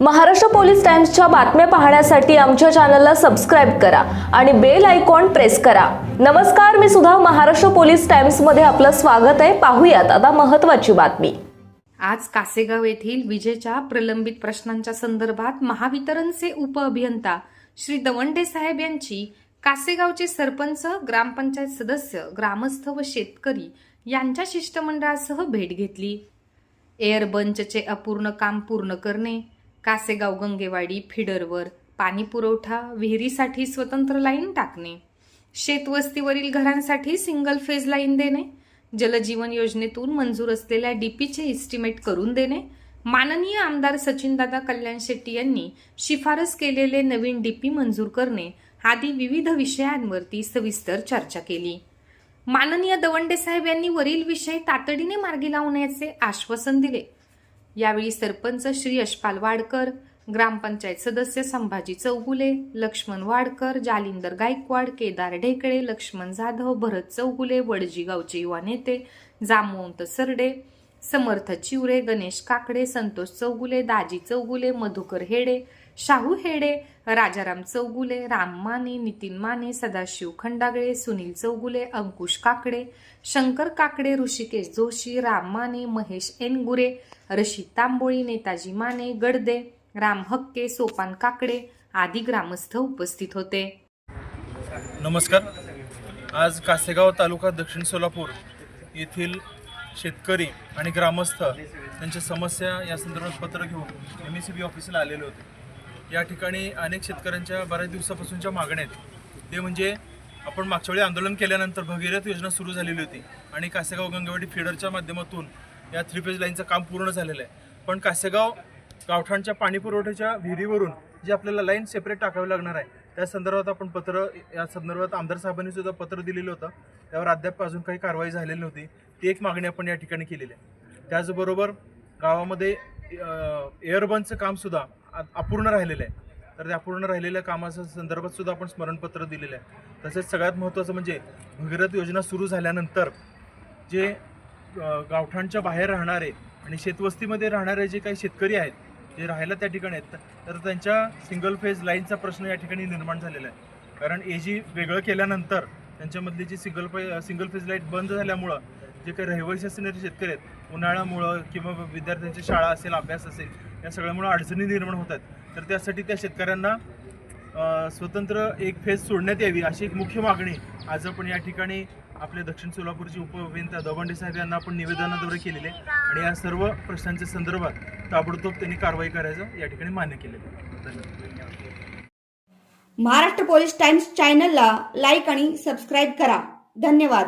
Maharashtra police टाइम्सच्या बातम्या पाहण्यासाठी आमच्या चॅनलला सबस्क्राईब करा आणि बेल आयकॉन प्रेस करा. नमस्कार मी सुद्धा महाराष्ट्र पोलीस टाइम्समध्ये आपलं स्वागत आहे. पाहूयात आता महत्वाची बातमी. आज कासेगाव येथील विजेच्या प्रलंबित प्रश्नांच्या संदर्भात महावितरणचे उपअभियंता श्री दवंडे साहेब यांची कासेगावचे सरपंच ग्रामपंचायत सदस्य ग्रामस्थ व शेतकरी यांच्या शिष्टमंडळासह भेट घेतली. एअर बंचचे अपूर्ण काम पूर्ण करणे कासेगाव गंगेवाडी फिडरवर पाणी पुरवठा विहिरीसाठी स्वतंत्र लाईन टाकणे शेतवस्तीवरील घरांसाठी सिंगल फेज लाईन देणे जलजीवन योजनेतून मंजूर असलेल्या डीपीचे इस्टिमेट करून देणे माननीय आमदार सचिनदादा कल्याण शेट्टी यांनी शिफारस केलेले नवीन डीपी मंजूर करणे आदी विविध विषयांवरती सविस्तर चर्चा केली. माननीय दवंडे साहेब यांनी वरील विषय तातडीने मार्गी लावण्याचे आश्वासन दिले. यावेळी सरपंच श्री यशपाल वाडकर ग्रामपंचायत सदस्य संभाजी चौगुले लक्ष्मण वाडकर जालिंदर गायकवाड केदार ढेकळे लक्ष्मण जाधव भरत चौगुले वडजी गावचे युवा नेते जामवंत सरडे समर्थ चिवरे गणेश काकडे संतोष चौगुले दाजी चौगुले मधुकर हेडे शाहू हेडे राजाराम चौगुले राम माने नितीन माने सदाशिव खंडागळे सुनील चौगुले अंकुश काकडे शंकर काकडे ऋषिकेश जोशी राम माने महेश एनगुरे रशीद तांबोळी नेताजी माने गडदे राम हक्के सोपान काकडे आदी ग्रामस्थ उपस्थित होते. नमस्कार. आज कासेगाव तालुका दक्षिण सोलापूर येथील शेतकरी आणि ग्रामस्थ त्यांच्या समस्या या संदर्भात पत्र घेऊन एम एस सी बी ऑफिसला आलेले होते. या ठिकाणी अनेक शेतकऱ्यांच्या बऱ्याच दिवसापासूनच्या मागण्या आहेत. ते म्हणजे आपण मागच्या वेळी आंदोलन केल्यानंतर भगीरथ योजना सुरू झालेली होती आणि कासेगाव गंगेवाडी फिडरच्या माध्यमातून या थ्री फेज लाईनचं काम पूर्ण झालेलं आहे. पण कासेगाव गावठाणच्या पाणी पुरवठ्याच्या विहिरीवरून जी आपल्याला लाईन सेपरेट टाकावी लागणार आहे त्या संदर्भात आपण पत्र या संदर्भात आमदार साहेबांनी सुद्धा पत्र दिलेलं होतं. त्यावर अद्याप अजून काही कारवाई झालेली नव्हती. ती एक मागणी आपण या ठिकाणी केलेली आहे. त्याचबरोबर गावामध्ये एअरबनचं कामसुद्धा अ- अपूर्ण राहिलेलं आहे. तर त्या अपूर्ण राहिलेल्या कामाच्या संदर्भात सुद्धा आपण स्मरणपत्र दिलेलं आहे. तसेच सगळ्यात महत्त्वाचं म्हणजे भगीरथ योजना सुरू झाल्यानंतर जे गावठाणच्या बाहेर राहणारे आणि शेतवस्तीमध्ये राहणारे जे काही शेतकरी आहेत जे राहायला त्या ठिकाणी आहेत तर त्यांच्या सिंगल फेज लाईनचा प्रश्न या ठिकाणी निर्माण झालेला आहे. कारण ए जी वेगळं केल्यानंतर त्यांच्यामधली जी सिंगल फे सिंगल फेज लाइट बंद झाल्यामुळं जे काही रहिवासी असणारे शेतकरी आहेत उन्हाळ्यामुळं किंवा विद्यार्थ्यांची शाळा असेल अभ्यास असेल या सगळ्यामुळं अडचणी निर्माण होतात. तर त्यासाठी त्या शेतकऱ्यांना स्वतंत्र एक फेज सोडण्यात यावी अशी एक मुख्य मागणी आज आपण या ठिकाणी आपले दक्षिण सोलापूरचे उपअभियंता दवंडे साहेब यांना आपण निवेदनाद्वारे केलेले आहे. आणि या सर्व प्रश्नांच्या संदर्भात ताबडतोब त्यांनी कारवाई करायचं या ठिकाणी मान्य केलेलं धन्यवाद. महाराष्ट्र पोलीस टाइम्स चॅनलला लाईक आणि सबस्क्राईब करा. धन्यवाद.